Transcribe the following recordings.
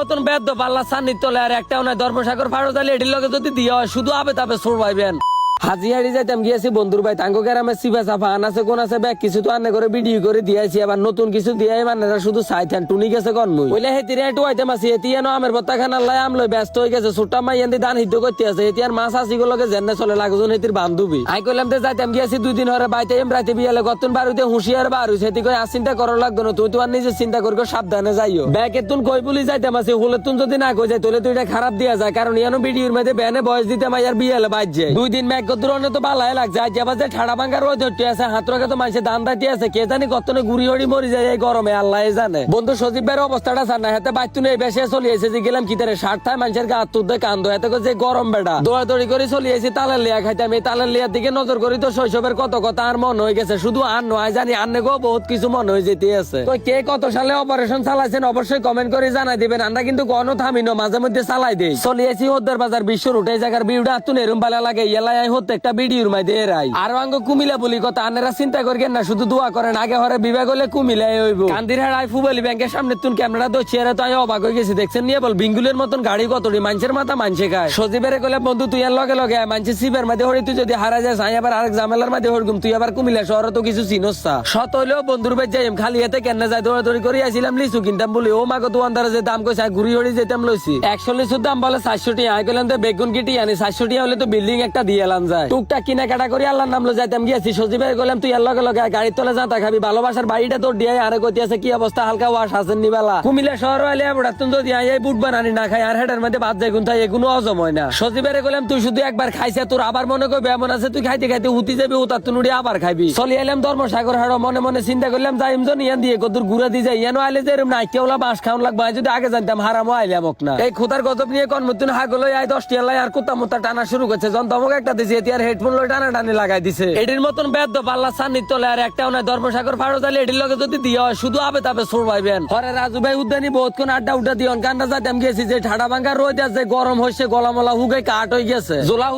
মতন বেদ্য পাল্লা সান্নিধ্য আর একটাও ফাড়ো ধর্মসাগর তাহলে এটির লগে যদি দিয়ে হয়, শুধু আবে তাবে সুরভাইবেন হাজি হাড়ি যাইতাম গিয়েছি বন্ধুর ভাই তাঙ্গ গ্রামে সিবা সাফা আনাছে কোন আছে ব্যাগ কিছু তো আন্নে করে ভিডিও করে দিয়েছি আবার নতুন কিছু দিয়ে মানে শুধু সাইথান টুনি গেছে কন মুই বলে হেতিরে একটু আইতাম আছি এতিয়ানো আমের বত্তা খান আল্লাহ আমলই ব্যস্ত হয়ে গেছে ছোট্টা মাই এন্দি দান হিদ্ধ করতে আছে এতিয়ার মাছ আসি গুলোকে জেনে চলে লাগজন হেতির বান্ধবী আই কইলাম তে যাইতাম গিয়েছি দুই দিন হরে বাইতে এম রাতে বিয়ালে গতন বাড়িতে হুঁশিয়ার বাড়ু সেটি কই আর চিন্তা করো লাগতো না তুই তো আর নিজে চিন্তা করব সাবধানে যাইও ব্যাগে তুন কই বলি যাইতাম আছি হলে তুন যদি না কই যাই তাহলে তুই এটা খারাপ দিয়া যায় কারণ ইয়ানো ভিডিওর মধ্যে ব্যানে বয়স দিতে মাইয়ার বিয়ালে বাজছে দুই দিন ম্যাগ দূরনে তো বালাই লাগছে। যে ঠাড়া হচ্ছে আছে তো মানুষের দান দাইতে আছে। কে জানি হড়ি মরি যায় এই গরমে, আল্লাহ জানে। বন্ধু সজীব ভাইয়ের অবস্থাটা হাতে গেলাম কি তারে ষাট থায় মানুষের গা যে গরম বেড়া দৌড়াদৌড়ি করে চলে তালের লিয়া তালের লিয়ার দিকে নজর করি তো শৈশবের কত কথা আর মন হয়ে গেছে, শুধু আর নয় জানি আর নেগো বহুত কিছু মন হয়ে যেতে আছে। তো কে কত সালে অপারেশন চালাইছেন অবশ্যই কমেন্ট করে জানাই দিবেন, আমরা কিন্তু কোনো থামিনো, মাঝে মধ্যে চালাই দেই। চলে হদ্দের বাজার বিশ্ব রুটে এই জায়গার বিউটা আতুন এরম বালা লাগে এলাই একটা ভিডিওর মাঝে এরাই। আর আঙ্গ কুমিলা বলি কথা আনেরা চিন্তা করেন না, শুধু দোয়া করেন, আগে হরে বিভাগ হলে কুমিলাই হইব। কান্দির হাড় আই ফুবালি ব্যাংকের সামনে তুন ক্যামেরা তো চেয়ারে তো আমি অবাক হয়ে গেছি। দেখছেন নিয়ে বল, বিঙ্গুলের মতন গাড়ি কতটি, মানুষের মাথা মানছে খায়। সজীবের কলে বন্ধু, তুই আর লগে লগে মানছে সিবের মাঝে হরি, তুই যদি হারা যাস আমি আবার আরেক ঝামেলার মাঝে হরগুম, তুই আবার কুমিলা শহরে তো কিছু চিনস শত হইলেও বন্ধুর বেজ যাইম, খালি এতে কেন যায়, দৌড়াদৌড়ি করে আসিলাম, লিচু কিনতাম বলি। ও মাগো দোয়ানদারে যে দাম কইছে ঘুরি হড়ি যেতাম লইছি। একশো লিচুর দাম বলে চারশো টিয়া আই কইলাম তো বেগুন কিটি আনি চারশো টিয়া হলে তো বিল্ডিং একটা দিয়ে এলাম যায়। টুকটাক কিনাকাটা করে আল্লাহর নাম যাইতাম। গিয়েছি সজীবের কইলাম তুই আর লগে আয়, তলে যা খাবি। ভালোবাসার বাড়িটা তোর দিয়ে আরে গতি আছে কি অবস্থা? হালকা ওয়াশ নিবেলা শহর তুমি যদি এই বুট বানানি না খাই আর হেডের মধ্যে বাদ যায় গুনতাই এগুলো হয় না। তুই শুধু একবার খাইছে তোর আবার মনে এমন আছে তুই খাইতে খাইতে হুতি যাবি ও তার তুনুড়ি আবার খাইবি। চলি এলাম ধর্মসাগর হাড়ো মনে মনে চিন্তা করলাম যাই ইমজন ইয়ান দিয়ে কদুর ঘুরে দিয়ে যাই ইয়ানো আইলে যে এরম কেউলা বাঁশ খাওয়ান লাগবে যদি আগে জানতাম হারামও আইলাম না। এই খুদার গজব নিয়ে কোন মতুন হাগলো আর কুত্তা টানা শুরু করছে একটা এটি হেডফোন লই টানা টানি লাগাই দিছে। এটির মতন বেদ পাল্লা সান্নিত তোলে আর একটাও নাই ধর্মসাগর ফাড়ো এটির যদি দিয়ে হয়, শুধু আবে তাবে সুরভাইবেন হরে রাজু ভাই, উদ্যানি আড্ডা উড্ডা দিয়ন। গেছি যে ঠাডা ভাঙ্গা রোদ আছে গরম হচ্ছে গলা মলা হুগে কাট হয়ে গেছে। জোলা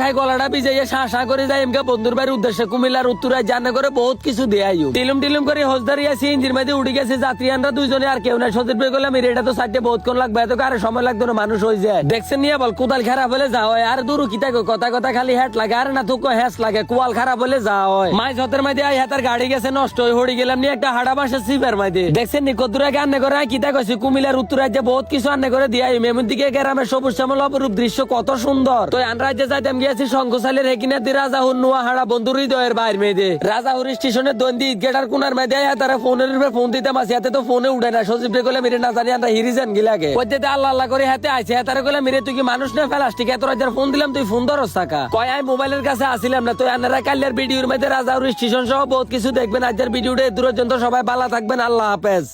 খাই, গলাটা শাঁ শাঁ করে এমকে বন্ধুর বাড়ির উদ্দেশ্যে কুমিল্লার উত্তরায় জানে করে বহুত কিছু দেয়াইও টিলুম টিলুম করে হজদারি আছি ইঞ্জির মধ্যে উঠে গেছে, যাত্রীয়ানরা দুইজনে আর কেউ নাই। সতীর পেয়ে গেলাম এটা তো সাইডে বহুত কোন লাগবে, এত কারে সময় লাগতো না, মানুষ হয়ে যায়। দেখছেন নিয়ে বল কোদাল খারাপ হলে হয়, আর দূর কিতা কথা কথা খালি হেট লাগে, আর না থুকো হেস লাগে, কোয়াল খারাপ হলে যা হয়। মাই হতের মধ্যে আই, হাতার গাড়ি গেছে, নষ্ট হয়ে হড়ি গেলাম নিয়ে একটা হাড়া বাসা সিপের মধ্যে। দেখছেন নি কদুরা গান্নে করে, আই কিতা কইছি, কুমিল্লার উত্তরাজ্যে বহুত কিছু আন্নে করে দিয়াই মেমুন দিকে গ্রামের সবুজ শ্যামল অপরূপ দৃশ্য কত সুন্দর। তো আন রাজ্যে যাইতাম গিয়েছি শঙ্কশালের হেকিনা দি রাজা হুন নোয়া হাড়া বন্ধু হৃদয়ের বাইর মেয়েদে রাজা হুর স্টেশনের দন্দি ঈদগেটার কোনার মেয়েদে আই, তারা ফোনের উপরে ফোন দিতাম, আসি হাতে তো ফোনে উঠে না, সজীব রে কইলে, মেরে না জানি, আমরা হিরিজান গিলাকে যে আল্লাহ আল্লাহ করে হাতে আইছে, তারা কইলে, মেরে, তুই কি মানুষ না ফেলাস ঠিক এত রাজার ফোন দিলাম, তুই ফোন ধরস টাকা কয় আমি মোবাইলের কাছে আসিলাম না। তো আনারা কালের ভিডিওর মধ্যে রাজা হুর স্টেশন সহ বহুত কিছু দেখবেন। আজকের ভিডিওটা দূরের জন্য সবাই ভালো থাকবেন। আল্লাহ হাফেজ।